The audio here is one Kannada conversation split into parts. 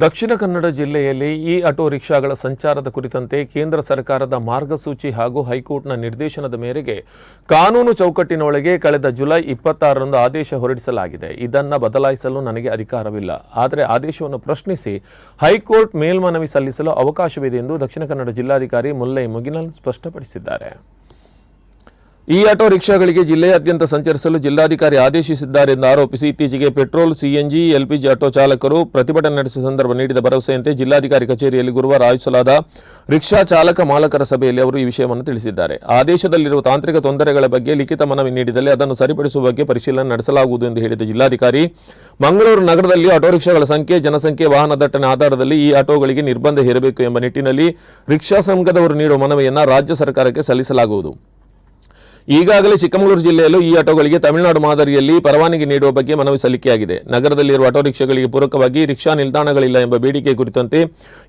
ದಕ್ಷಿಣ ಕನ್ನಡ ಜಿಲ್ಲೆಯಲ್ಲಿ ಈ ಆಟೋ ರಿಕ್ಷಾಗಳ ಸಂಚಾರದ ಕುರಿತಂತೆ ಕೇಂದ್ರ ಸರ್ಕಾರದ ಮಾರ್ಗಸೂಚಿ ಹಾಗೂ ಹೈಕೋರ್ಟ್ನ ನಿರ್ದೇಶನದ ಮೇರೆಗೆ ಕಾನೂನು ಚೌಕಟ್ಟಿನೊಳಗೆ ಕಳೆದ ಜುಲೈ ಇಪ್ಪತ್ತಾರರಂದು ಆದೇಶ ಹೊರಡಿಸಲಾಗಿದೆ. ಇದನ್ನು ಬದಲಾಯಿಸಲು ನನಗೆ ಅಧಿಕಾರವಿಲ್ಲ. ಆದರೆ ಆದೇಶವನ್ನು ಪ್ರಶ್ನಿಸಿ ಹೈಕೋರ್ಟ್ ಮೇಲ್ಮನವಿ ಸಲ್ಲಿಸಲು ಅವಕಾಶವಿದೆ ಎಂದು ದಕ್ಷಿಣ ಕನ್ನಡ ಜಿಲ್ಲಾಧಿಕಾರಿ ಮುಲ್ಲೈ ಮುಗಿನಲ್ ಸ್ಪಷ್ಟಪಡಿಸಿದ್ದಾರೆ. ಈ ಆಟೋ ರಿಕ್ಷಾಗಳಿಗೆ ಜಿಲ್ಲೆಯಾದ್ಯಂತ ಸಂಚರಿಸಲು ಜಿಲ್ಲಾಧಿಕಾರಿ ಆದೇಶಿಸಿದ್ದಾರೆ ಎಂದು ಆರೋಪಿಸಿ ಇತ್ತೀಚೆಗೆ ಪೆಟ್ರೋಲ್ ಸಿಎನ್ಜಿ ಎಲ್ಪಿಜಿ ಆಟೋ ಚಾಲಕರು ಪ್ರತಿಭಟನೆ ನಡೆಸಿದ ಸಂದರ್ಭ ನೀಡಿದ ಭರವಸೆಯಂತೆ ಜಿಲ್ಲಾಧಿಕಾರಿ ಕಚೇರಿಯಲ್ಲಿ ಗುರುವಾರ ಆಯೋಜಿಸಲಾದ ರಿಕ್ಷಾ ಚಾಲಕ ಮಾಲಕರ ಸಭೆಯಲ್ಲಿ ಅವರು ಈ ವಿಷಯವನ್ನು ತಿಳಿಸಿದ್ದಾರೆ. ಆದೇಶದಲ್ಲಿರುವ ತಾಂತ್ರಿಕ ತೊಂದರೆಗಳ ಬಗ್ಗೆ ಲಿಖಿತ ಮನವಿ ನೀಡಿದಲ್ಲಿ ಅದನ್ನು ಸರಿಪಡಿಸುವ ಬಗ್ಗೆ ಪರಿಶೀಲನೆ ನಡೆಸಲಾಗುವುದು ಎಂದು ಹೇಳಿದ ಜಿಲ್ಲಾಧಿಕಾರಿ, ಮಂಗಳೂರು ನಗರದಲ್ಲಿ ಆಟೋ ರಿಕ್ಷಾಗಳ ಸಂಖ್ಯೆ, ಜನಸಂಖ್ಯೆ, ವಾಹನ ದಟ್ಟಣೆ ಆಧಾರದಲ್ಲಿ ಈ ಆಟೋಗಳಿಗೆ ನಿರ್ಬಂಧ ಹೇರಬೇಕು ಎಂಬ ನಿಟ್ಟಿನಲ್ಲಿ ರಿಕ್ಷಾ ಸಂಘದವರು ನೀಡುವ ಮನವಿಯನ್ನು ರಾಜ್ಯ ಸರ್ಕಾರಕ್ಕೆ ಸಲ್ಲಿಸಲಾಗುವುದು. ಈಗಾಗಲೇ ಚಿಕ್ಕಮಗಳೂರು ಜಿಲ್ಲೆಯಲ್ಲೂ ಈ ಆಟೋಗಳಿಗೆ ತಮಿಳುನಾಡು ಮಾದರಿಯಲ್ಲಿ ಪರವಾನಗಿ ನೀಡುವ ಬಗ್ಗೆ ಮನವಿ ಸಲ್ಲಿಕೆಯಾಗಿದೆ. ನಗರದಲ್ಲಿರುವ ಆಟೋ ರಿಕ್ಷಾಗಳಿಗೆ ಪೂರಕವಾಗಿ ರಿಕ್ಷಾ ನಿಲ್ದಾಣಗಳಿಲ್ಲ ಎಂಬ ಬೇಡಿಕೆ ಕುರಿತಂತೆ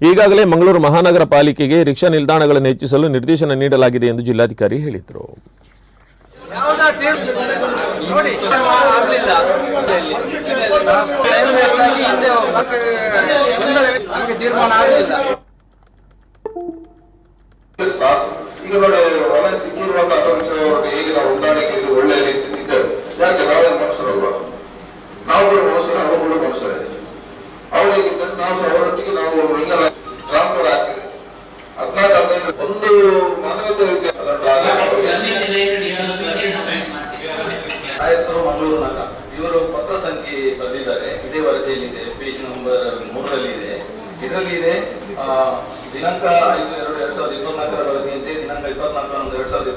ಈಗಾಗಲೇ ಮಂಗಳೂರು ಮಹಾನಗರ ಪಾಲಿಕೆಗೆ ರಿಕ್ಷಾ ನಿಲ್ದಾಣಗಳನ್ನು ಹೆಚ್ಚಿಸಲು ನಿರ್ದೇಶನ ನೀಡಲಾಗಿದೆ ಎಂದು ಜಿಲ್ಲಾಧಿಕಾರಿ ಹೇಳಿದರು. ತೀರ್ಮಾನ ಟೀಮ್ ಕೂಡ ಮನುಷ್ಯರೇ ಅವರಿಗಿದ್ದಂತೆ ನಾವು ಅವರೊಟ್ಟಿಗೆ ನಾವು ಟ್ರಾನ್ಸ್ಫರ್ ಆಗ್ತಿದೆ ಹದಿನಾಲ್ಕು, ಹದಿನೈದು, ಒಂದು ಮಾನವೀಯತೆ ಇವರು ಪತ್ರ ಸಂಖ್ಯೆ ಬರೆದಿದ್ದಾರೆ ಇದೇ ವರದಿಯಲ್ಲಿದೆ. ಪೇಜ್ ನಂಬರ್ ಮೂರರಲ್ಲಿ ಇದೆ. ಇದರಲ್ಲಿ ಇದೆ ದಿನಾಂಕ ಐದು, ಎರಡು, ಎರಡ್ ಸಾವಿರದ ಇಪ್ಪತ್ನಾಲ್ಕರ ವರದಿಯಂತೆ ದಿನಾಂಕ ಇಪ್ಪತ್ನಾಲ್ಕು ಎರಡ್ ಸಾವಿರದ